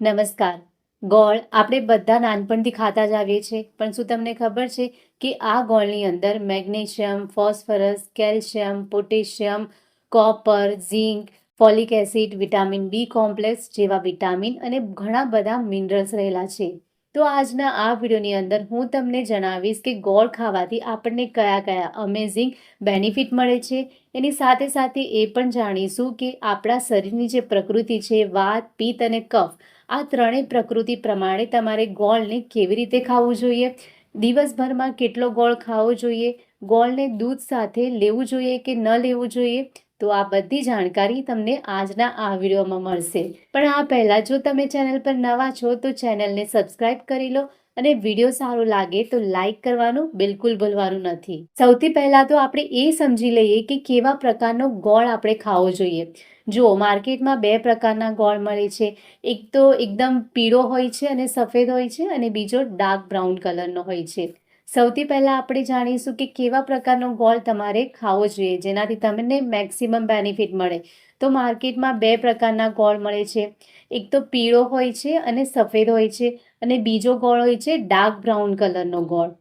નમસ્કાર. ગોળ આપણે બધા નાનપણથી ખાતા જ આવીએ છીએ, પણ શું તમને ખબર છે કે આ ગોળની અંદર magnesium, phosphorus, calcium, potassium, copper, zinc, folic acid, vitamin B complex જેવા વિટામિન અને ઘણા બધા મિનરલ્સ રહેલા છે. તો આજના આ વિડીયોની અંદર હું તમને જણાવીશ કે ગોળ ખાવાથી આપણને કયા કયા અમેઝિંગ બેનિફિટ મળે છે. એની સાથે સાથે એ પણ જાણીશું કે આપણા શરીરની જે પ્રકૃતિ છે, વાત, પિત્ત અને કફ આ ત્રણેય પ્રકૃતિ પ્રમાણે તમારે ગોળને કેવી રીતે ખાવું જોઈએ? દિવસભરમાં કેટલો ગોળ ખાવો જોઈએ? ગોળને દૂધ સાથે લેવું જોઈએ કે ન લેવું જોઈએ? તો આ બધી જાણકારી તમને આજના આ વિડીયોમાં મળશે. પણ આ પહેલાં જો તમે ચેનલ પર નવા છો, તો ચેનલને સબસ્ક્રાઇબ કરી લો અને વીડિયો સારો લાગે તો લાઈક કરવાનું બિલકુલ ભૂલવાનું નથી. સૌથી પહેલાં તો આપણે એ સમજી લઈએ કે કેવા પ્રકારનો ગોળ આપણે ખાવો જોઈએ. જુઓ, માર્કેટમાં બે પ્રકારના ગોળ મળે છે. એક તો એકદમ પીળો હોય છે અને સફેદ હોય છે અને બીજો ડાર્ક બ્રાઉન કલરનો હોય છે. સૌથી પહેલાં આપણે જાણીશું કે કેવા પ્રકારનો ગોળ તમારે ખાવો જોઈએ, જેનાથી તમને મેક્સિમમ બેનિફિટ મળે. તો માર્કેટમાં બે પ્રકારના ગોળ મળે છે. એક તો પીળો હોય છે અને સફેદ હોય છે અને બીજો ગોળ હોય છે ડાર્ક બ્રાઉન કલરનો ગોળ.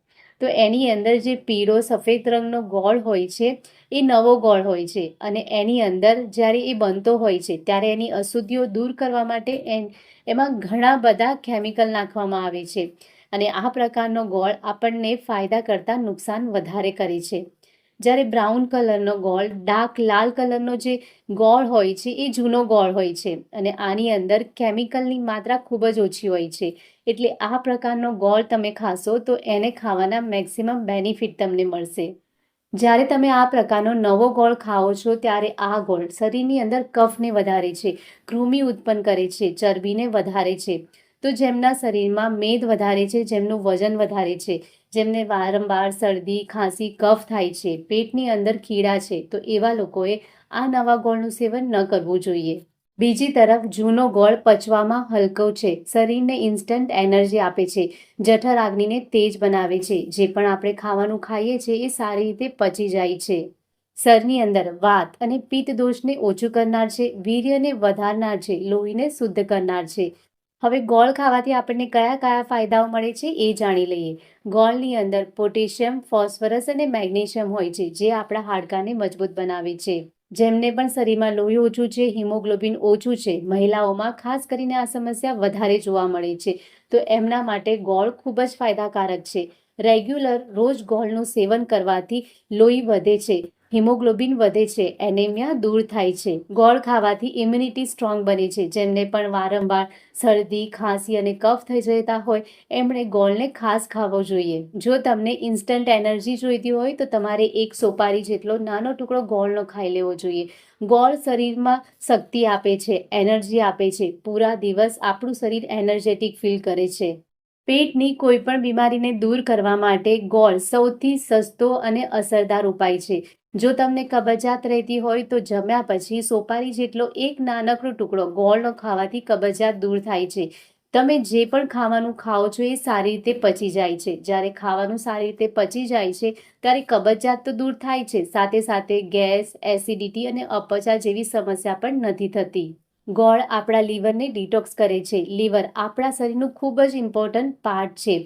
તો એની અંદર જે પીળો, સફેદ રંગનો ગોળ હોય છે, એ નવો ગોળ હોય છે અને એની અંદર જ્યારે એ બનતો હોય છે, ત્યારે એની અશુદ્ધિઓ દૂર કરવા માટે એમાં ઘણા બધા કેમિકલ નાખવામાં આવે છે. અને આ પ્રકારનો ગોળ આપણને ફાયદા કરતાં નુકસાન વધારે કરે છે. જ્યારે બ્રાઉન કલરનો ગોળ, ડાર્ક લાલ કલરનો જે ગોળ હોય છે, એ જૂનો ગોળ હોય છે અને આની અંદર કેમિકલની માત્રા ખૂબ જ ઓછી હોય છે. એટલે આ પ્રકારનો ગોળ તમે ખાશો તો એને ખાવાના મેક્સિમમ બેનિફિટ તમને મળશે. જ્યારે તમે આ પ્રકારનો નવો ગોળ ખાઓ છો, ત્યારે આ ગોળ શરીરની અંદર કફને વધારે છે, કૃમિ ઉત્પન્ન કરે છે, ચરબીને વધારે છે. તો જેમના શરીરમાં મેદ વધારે છે, જેમનું વજન વધારે છે, જેમને વારંવાર શરદી, ખાંસી, કફ થાય છે, પેટની અંદર કીડા છે, તો એવા લોકોએ આ નવા ગોળનું સેવન ન કરવું જોઈએ. બીજી તરફ, જૂનો ગોળ પચવામાં હલકો છે, શરીરને ઇન્સ્ટન્ટ એનર્જી આપે છે, જઠર આગનીને તેજ બનાવે છે, જે પણ આપણે ખાવાનું ખાઈએ છીએ એ સારી રીતે પચી જાય છે. સરની અંદર વાત અને પિત્ત દોષને ઓછું કરનાર છે, વીર્યને વધારનાર છે, લોહીને શુદ્ધ કરનાર છે હવે ગોળ ખાવાથી આપણને કયા કયા ફાયદાઓ મળે છે એ જાણી લઈએ. ગોળની અંદર પોટેશિયમ, ફોસ્ફરસ અને મેગ્નેશિયમ હોય છે, જે આપણા હાડકાને મજબૂત બનાવે છે. જેમને પણ શરીરમાં લોહી ઓછું છે, હિમોગ્લોબિન ઓછું છે, મહિલાઓમાં ખાસ કરીને આ સમસ્યા વધારે જોવા મળે છે. તો એમના માટે ગોળ ખૂબ જ ફાયદાકારક છે. રેગ્યુલર રોજ ગોળનું સેવન કરવાથી લોહી વધે છે. હિમોગ્લોબિન વધે છે, એનેમિયા દૂર થાય છે. ગોળ ખાવાથી ઇમ્યુનિટી સ્ટ્રોંગ બને છે, જેમને પણ વારંવાર શરદી, ખાંસી અને કફ થઈ જતા હોય, એમણે ગોળને ખાસ ખાવો જોઈએ. જો તમને ઇન્સ્ટન્ટ એનર્જી જોઈતી હોય, તો તમારે એક સોપારી જેટલો નાનો ટુકડો ગોળનો ખાઈ લેવો જોઈએ. ગોળ શરીરમાં શક્તિ આપે છે, એનર્જી આપે છે, પૂરા દિવસ આપણું શરીર એનર્જેટિક ફીલ કરે છે. પેટની કોઈ પણ બીમારીને દૂર કરવા માટે ગોળ સૌથી સસ્તો અને અસરદાર ઉપાય છે. જો તમને કબજિયાત રહેતી હોય તો જમ્યા પછી સોપારી જેટલો એક નાનકડો ટુકડો ગોળનો ખાવાથી કબજિયાત દૂર થાય છે. તમે જે પણ ખાવાનું ખાઓ છો એ સારી રીતે પચી જાય છે. જ્યારે ખાવાનું સારી રીતે પચી જાય છે, ત્યારે કબજિયાત તો દૂર થાય છે. સાથે સાથે ગેસ, એસિડિટી અને અપચા જેવી સમસ્યા પણ નથી થતી. ગોળ આપણા લીવરને ડિટોક્સ કરે છે. લીવર આપણા શરીરનું ખૂબ જ ઇમ્પોર્ટન્ટ પાર્ટ છે.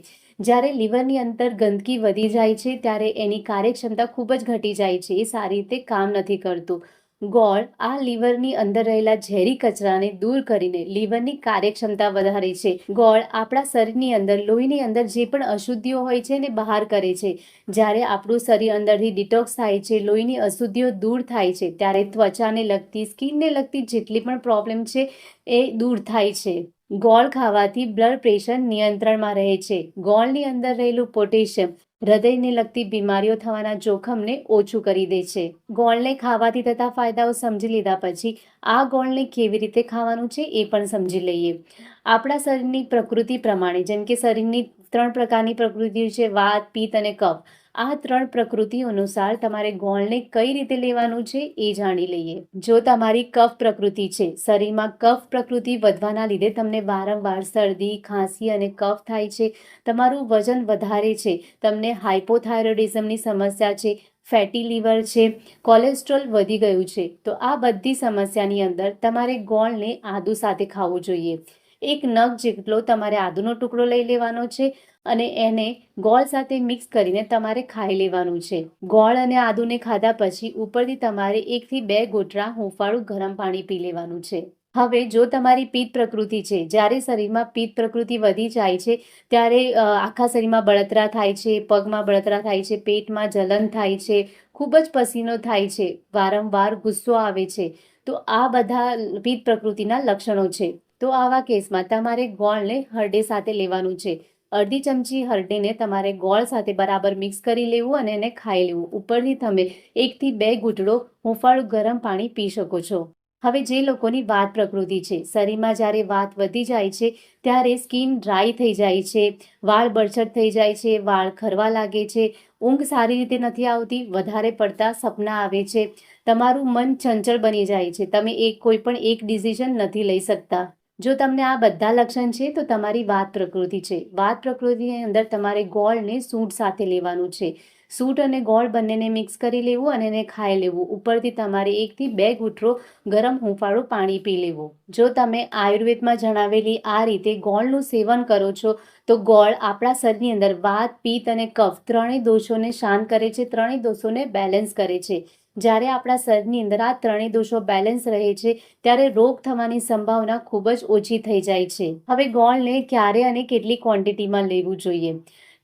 જ્યારે લીવરની અંદર ગંદકી વધી જાય છે, ત્યારે એની કાર્યક્ષમતા ખૂબ જ ઘટી જાય છે. એ સારી રીતે કામ નથી કરતું. ગોળ આ લીવરની અંદર રહેલા ઝેરી કચરાને દૂર કરીને લીવરની કાર્યક્ષમતા વધારે છે. ગોળ આપણા શરીરની અંદર, લોહીની અંદર જે પણ અશુદ્ધિઓ હોય છે એને બહાર કરે છે. જ્યારે આપણું શરીર અંદરથી ડિટોક્સ થાય છે, લોહીની અશુદ્ધિઓ દૂર થાય છે, ત્યારે ત્વચાને લગતી, સ્કિનને લગતી જેટલી પણ પ્રોબ્લેમ છે, એ દૂર થાય છે. ગોળ ખાવાથી બ્લડ પ્રેશર નિયંત્રણમાં રહે છે. ગોળની અંદર રહેલું પોટેશિયમ હૃદયને લગતી બીમારીઓ થવાના જોખમને ઓછું કરી દે છે. ગોળને ખાવાથી થતા ફાયદાઓ સમજી લીધા પછી આ ગોળને કેવી રીતે ખાવાનું છે એ પણ સમજી લઈએ. આપણા શરીરની પ્રકૃતિ પ્રમાણે, જેમ કે શરીરની ત્રણ પ્રકારની પ્રકૃતિ છે, વાત, પિત્ત અને કફ. આ ત્રણ પ્રકૃતિ અનુસાર તમારે ગોળને કઈ રીતે લેવાનું છે એ જાણી લઈએ. જો તમારી કફ પ્રકૃતિ છે, શરીરમાં કફ પ્રકૃતિ વધવાના લીધે તમને વારંવાર શરદી, ખાંસી અને કફ થાય છે, તમારું વજન વધારે છે, તમને હાઇપોથાઇરોડિઝમની સમસ્યા છે, ફેટી લીવર છે, કોલેસ્ટ્રોલ વધી ગયું છે, તો આ બધી સમસ્યાની અંદર તમારે ગોળને આદુ સાથે ખાવું જોઈએ. એક નગ જેટલો તમારે આદુનો ટુકડો લઈ લેવાનો છે અને એને ગોળ સાથે મિક્સ કરીને તમારે ખાઈ લેવાનું છે. ગોળ અને આદુને ખાધા પછી ઉપરથી તમારે એકથી બે ગોટરા હુંફાળું ગરમ પાણી પી લેવાનું છે. હવે જો તમારી પિત્ત પ્રકૃતિ છે, જ્યારે શરીરમાં પિત્ત પ્રકૃતિ વધી જાય છે, ત્યારે આખા શરીરમાં બળતરા થાય છે, પગમાં બળતરા થાય છે, પેટમાં જલન થાય છે, ખૂબ જ પસીનો થાય છે, વારંવાર ગુસ્સો આવે છે, તો આ બધા પિત્ત પ્રકૃતિના લક્ષણો છે. તો આવા કેસમાં તમારે ગોળને હરડે સાથે લેવાનું છે. અડધી ચમચી હરડીને તમારે ગોળ સાથે બરાબર મિક્સ કરી લેવું અને એને ખાઈ લેવું. ઉપરથી તમે એકથી બે ઘૂંટડો હુંફાળું ગરમ પાણી પી શકો છો. હવે જે લોકોની વાત પ્રકૃતિ છે, શરીરમાં જ્યારે વાત વધી જાય છે, ત્યારે સ્કિન ડ્રાય થઈ જાય છે, વાળ બરછટ થઈ જાય છે, વાળ ખરવા લાગે છે, ઊંઘ સારી રીતે નથી આવતી, વધારે પડતા સપના આવે છે. તમારું મન ચંચળ બની જાય છે. તમે એક કોઈ પણ એક ડિસિઝન નથી લઈ શકતા. જો તમને આ બધા લક્ષણ છે, તો તમારી વાત પ્રકૃતિ છે. વાત પ્રકૃતિની અંદર તમારે ગોળને સૂંઠ સાથે લેવાનું છે. સૂટ અને ગોળ બંનેને મિક્સ કરી લેવું અને એને ખાઈ લેવું. ઉપરથી તમારે એકથી બે ઘૂંટરો ગરમ હુંફાળું પાણી પી લેવું. જો તમે આયુર્વેદમાં જણાવેલી આ રીતે ગોળનું સેવન કરો છો, તો ગોળ આપણા શરીરની અંદર વાત, પિત્ત અને કફ ત્રણેય દોષોને શાંત કરે છે, ત્રણેય દોષોને બેલેન્સ કરે છે. જ્યારે આપણા શરીરની અંદર આ ત્રણેય દોષો બેલેન્સ રહે છે, ત્યારે રોગ થવાની સંભાવના ખૂબ જ ઓછી થઈ જાય છે. હવે ગોળને ક્યારે અને કેટલી ક્વોન્ટિટીમાં લેવું જોઈએ?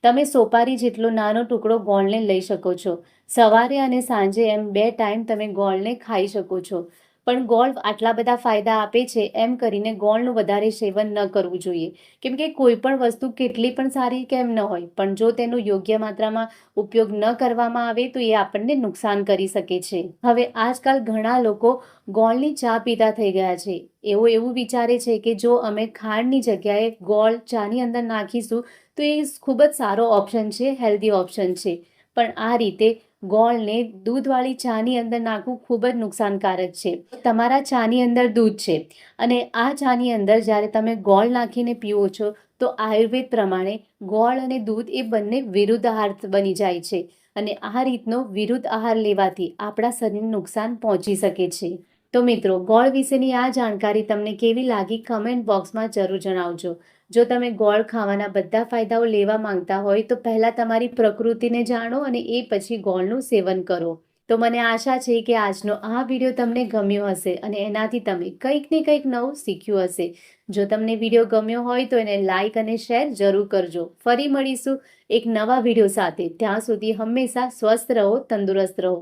તમે સોપારી જેટલો નાનો ટુકડો ગોળને લઈ શકો છો. સવારે અને સાંજે એમ બે ટાઈમ તમે ગોળને ખાઈ શકો છો. પણ ગોળ આટલા બધા ફાયદા આપે છે એમ કરીને ગોળનું વધારે સેવન ન કરવું જોઈએ. કેમ કે કોઈ પણ વસ્તુ કેટલી પણ સારી કેમ ન હોય, પણ જો તેનો યોગ્ય માત્રામાં ઉપયોગ ન કરવામાં આવે તો એ આપણને નુકસાન કરી શકે છે. હવે આજકાલ ઘણા લોકો ગોળની ચા પીતા થઈ ગયા છે. એવો એવું વિચારે છે કે જો અમે ખાંડની જગ્યાએ ગોળ ચાની અંદર નાખીશું તો એ ખૂબ જ સારો ઓપ્શન છે, હેલ્ધી ઓપ્શન છે. પણ આ રીતે ગોળને દૂધવાળી ચાની અંદર નાખવું ખૂબ જ નુકસાનકારક છે. તમારા ચાની અંદર દૂધ છે અને આ ચાની અંદર જ્યારે તમે ગોળ નાખીને પીવો છો, તો આયુર્વેદ પ્રમાણે ગોળ અને દૂધ એ બંને વિરુદ્ધ આહાર બની જાય છે અને આ રીતનો વિરુદ્ધ આહાર લેવાથી આપણા શરીરને નુકસાન પહોંચી શકે છે. તો મિત્રો, ગોળ વિશેની આ જાણકારી તમને કેવી લાગી? કમેન્ટ બોક્સમાં જરૂર જણાવજો. જો તમે ગોળ ખાવાના બધા ફાયદાઓ લેવા માંગતા હોય, તો પહેલાં તમારી પ્રકૃતિને જાણો અને એ પછી ગોળનું સેવન કરો. તો મને આશા છે કે આજનો આ વીડિયો તમને ગમ્યો હશે અને એનાથી તમે કંઈક ને કંઈક નવું શીખ્યું હશે. જો તમને વીડિયો ગમ્યો હોય, તો એને લાઇક અને શેર જરૂર કરજો. ફરી મળીશું એક નવા વીડિયો સાથે. ત્યાં સુધી હંમેશા સ્વસ્થ રહો, તંદુરસ્ત રહો.